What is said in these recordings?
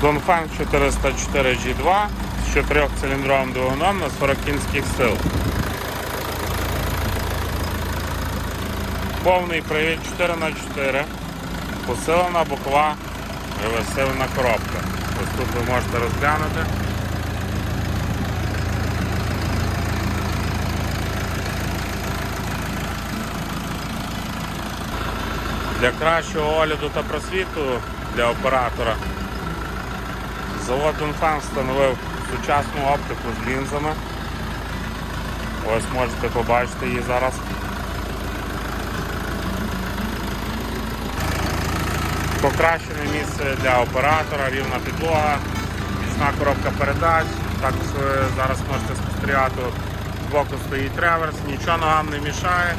Донфан 404 G2 з 4-циліндровим двигуном на 40 кінських сил. Повний привід 4х4, посилена бокова реверсивна коробка. Ось тут ви можете розглянути. Для кращого огляду та просвіту для оператора завод Донфан встановив сучасну оптику з лінзами. Ось можете побачити її зараз. Покращене місце для оператора, рівна підлога, бічна коробка передач. Також ви зараз можете спостерігати, збоку стоїть реверс, нічого ногам не мішає.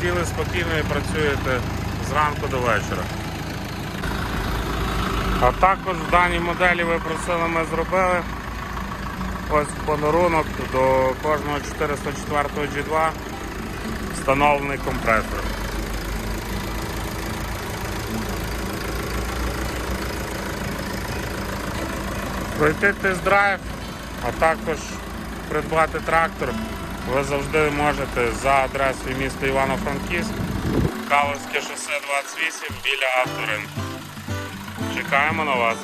Сіли спокійно і працюєте зранку до вечора. А також в даній моделі ви просили, ми зробили ось подарунок до кожного 404 G2 встановлений компресор. Пройти тест-драйв, а також придбати трактор ви завжди можете за адресою міста Івано-Франківськ, Каловське шосе 28 біля авторинку. Чекаємо на вас.